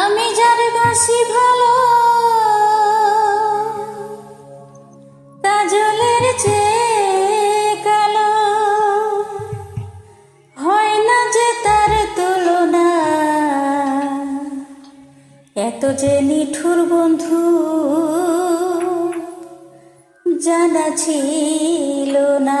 আমি যার বাসি ভালো কাজলের চেয়ে কালো। হয় না যে তার তুলনা, এত যে নিঠুর বন্ধু জানা ছিল না।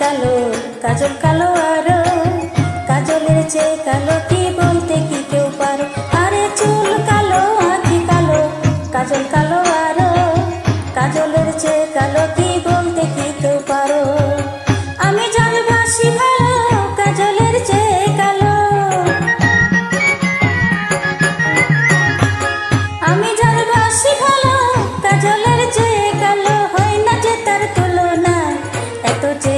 কালো, কাজল কালো আরও। কাজলের চেয়ে কালো কি বলতে কি কেউ পারো? আরে চুল কালো, আঁখি কালো, কাজল কালো আরও। কাজলের চেয়ে কালো কি বলতে কি কেউ পারো? আমি জল ভালো, কাজলের চেয়ে কালো। আমি জল ভাসি ভালো, কাজলের চেয়ে কালো। হয় না যে তার তুলনা এত চেয়ে